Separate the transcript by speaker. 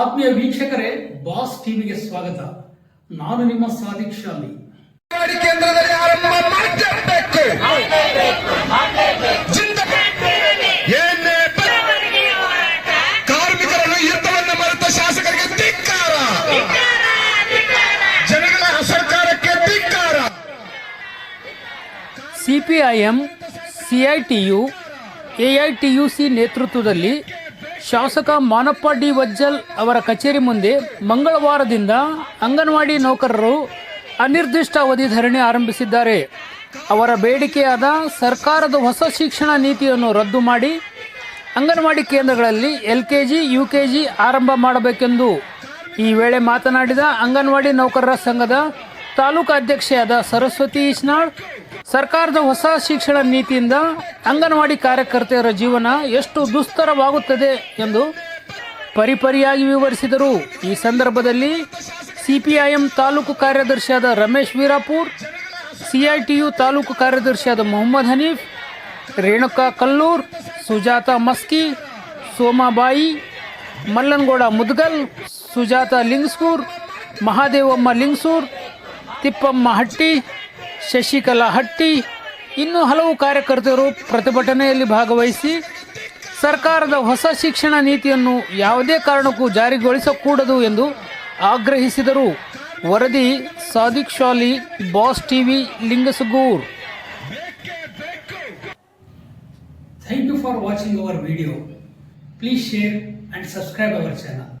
Speaker 1: ಆತ್ಮೀಯ ವೀಕ್ಷಕರೇ ಬಾಸ್ ಟಿವಿಗೆ ಸ್ವಾಗತ. ನಾನು ನಿಮ್ಮ ಸಾದಿಕ್ ಶಾಲಿ.
Speaker 2: ಕಾರ್ಮಿಕರನ್ನು ಯುದ್ಧವನ್ನು ಮರೆತ ಶಾಸಕರಿಗೆ ಧಿಕ್ಕಾರ. ಜನಗಳ ಸರ್ಕಾರಕ್ಕೆ ಧಿಕ್ಕಾರ.
Speaker 3: ಸಿಪಿಐಎಂ ಸಿಐಟಿಯು ಎಐಟಿಯುಸಿ ನೇತೃತ್ವದಲ್ಲಿ ಶಾಸಕ ಮಾನಪ್ಪ ಡಿ ವಜ್ಜಲ್ ಅವರ ಕಚೇರಿ ಮುಂದೆ ಮಂಗಳವಾರದಿಂದ ಅಂಗನವಾಡಿ ನೌಕರರು ಅನಿರ್ದಿಷ್ಟ ಅವಧಿ ಧರಣಿ ಆರಂಭಿಸಿದ್ದಾರೆ. ಅವರ ಬೇಡಿಕೆಯಾದ ಸರ್ಕಾರದ ಹೊಸ ಶಿಕ್ಷಣ ನೀತಿಯನ್ನು ರದ್ದು ಮಾಡಿ ಅಂಗನವಾಡಿ ಕೇಂದ್ರಗಳಲ್ಲಿ L K G U K G ಆರಂಭ ಮಾಡಬೇಕೆಂದು ಈ ವೇಳೆ ಮಾತನಾಡಿದ ಅಂಗನವಾಡಿ ನೌಕರರ ಸಂಘದ ತಾಲೂಕು ಅಧ್ಯಕ್ಷೆಯಾದ ಸರಸ್ವತಿ ಇಸ್ನಾಳ್ ಸರ್ಕಾರದ ಹೊಸ ಶಿಕ್ಷಣ ನೀತಿಯಿಂದ ಅಂಗನವಾಡಿ ಕಾರ್ಯಕರ್ತೆಯರ ಜೀವನ ಎಷ್ಟು ದುಸ್ತರವಾಗುತ್ತದೆ ಎಂದು ಪರಿಪರಿಯಾಗಿ ವಿವರಿಸಿದರು. ಈ ಸಂದರ್ಭದಲ್ಲಿ ಸಿಪಿಐಎಂ ತಾಲೂಕು ಕಾರ್ಯದರ್ಶಿಯಾದ ರಮೇಶ್ ವೀರಾಪುರ್, ಸಿಐಟಿಯು ತಾಲೂಕು ಕಾರ್ಯದರ್ಶಿಯಾದ ಮೊಹಮ್ಮದ್ ಹನೀಫ್, ರೇಣುಕಾ ಕಲ್ಲೂರ್, ಸುಜಾತ ಮಸ್ಕಿ, ಸೋಮಾಬಾಯಿ, ಮಲ್ಲನಗೌಡ ಮುದ್ಗಲ್, ಸುಜಾತ ಲಿಂಗ್ಸೂರ್, ಮಹಾದೇವಮ್ಮ ಲಿಂಗ್ಸೂರ್, ತಿಪ್ಪಮ್ಮ ಹಟ್ಟಿ ಶಶಿಕಲಾ ಹಟ್ಟಿ ಇನ್ನೂ ಹಲವು ಕಾರ್ಯಕರ್ತರು ಪ್ರತಿಭಟನೆಯಲ್ಲಿ ಭಾಗವಹಿಸಿ ಸರ್ಕಾರದ ಹೊಸ ಶಿಕ್ಷಣ ನೀತಿಯನ್ನು ಯಾವುದೇ ಕಾರಣಕ್ಕೂ ಜಾರಿಗೊಳಿಸಕೂಡದು ಎಂದು ಆಗ್ರಹಿಸಿದರು. ವರದಿ Sadiq Shali Boss TV, Lingasugur.
Speaker 1: Thank you for watching our video please share and subscribe our channel